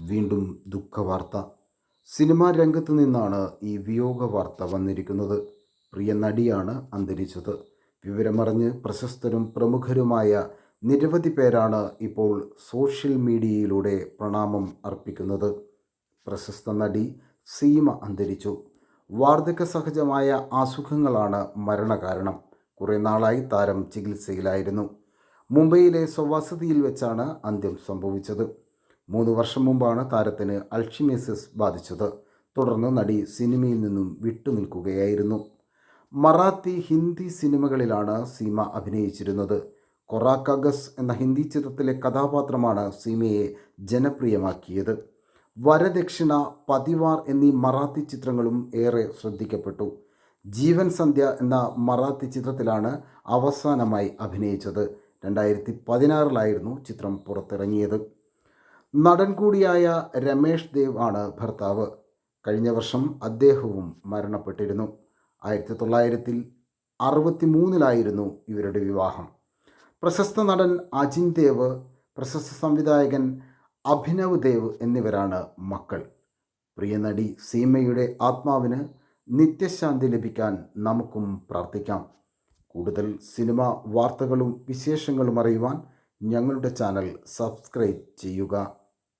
വീണ്ടും ദുഃഖവാർത്ത. സിനിമാ രംഗത്ത് നിന്നാണ് ഈ വിയോഗ വാർത്ത വന്നിരിക്കുന്നത്. പ്രിയ നടിയാണ് അന്തരിച്ചത്. വിവരമറിഞ്ഞ് പ്രശസ്തരും പ്രമുഖരുമായ നിരവധി പേരാണ് ഇപ്പോൾ സോഷ്യൽ മീഡിയയിലൂടെ പ്രണാമം അർപ്പിക്കുന്നത്. പ്രശസ്ത നടി സീമ അന്തരിച്ചു. വാർദ്ധക്യ സഹജമായ അസുഖങ്ങളാണ് മരണകാരണം. കുറേ നാളായി താരം ചികിത്സയിലായിരുന്നു. മുംബൈയിലെ സ്വവസതിയിൽ വെച്ചാണ് അന്ത്യം സംഭവിച്ചത്. മൂന്ന് വർഷം മുമ്പാണ് താരത്തിന് അൾഷിമേസിസ് ബാധിച്ചത്. തുടർന്ന് നടി സിനിമയിൽ നിന്നും വിട്ടുനിൽക്കുകയായിരുന്നു. മറാത്തി ഹിന്ദി സിനിമകളിലാണ് സീമ അഭിനയിച്ചിരുന്നത്. കൊറാക്കഗസ് എന്ന ഹിന്ദി ചിത്രത്തിലെ കഥാപാത്രമാണ് സീമയെ ജനപ്രിയമാക്കിയത്. വരദക്ഷിണ പതിവാർ എന്നീ മറാത്തി ചിത്രങ്ങളും ഏറെ ശ്രദ്ധിക്കപ്പെട്ടു. ജീവൻ സന്ധ്യ എന്ന മറാത്തി ചിത്രത്തിലാണ് അവസാനമായി അഭിനയിച്ചത്. രണ്ടായിരത്തി പതിനാറിലായിരുന്നു ചിത്രം പുറത്തിറങ്ങിയത്. നടൻ കൂടിയായ രമേഷ് ദേവ് ആണ് ഭർത്താവ്. കഴിഞ്ഞ വർഷം അദ്ദേഹവും മരണപ്പെട്ടിരുന്നു. ആയിരത്തി തൊള്ളായിരത്തിൽ അറുപത്തി മൂന്നിലായിരുന്നു ഇവരുടെ വിവാഹം. പ്രശസ്ത നടൻ അജിൻ ദേവ് പ്രശസ്ത സംവിധായകൻ അഭിനവ് ദേവ് എന്നിവരാണ് മക്കൾ. പ്രിയ നടി സീമയുടെ ആത്മാവിന് നിത്യശാന്തി ലഭിക്കാൻ നമുക്കും പ്രാർത്ഥിക്കാം. കൂടുതൽ സിനിമ വാർത്തകളും വിശേഷങ്ങളും അറിയുവാൻ ഞങ്ങളുടെ ചാനൽ സബ്സ്ക്രൈബ് ചെയ്യുക.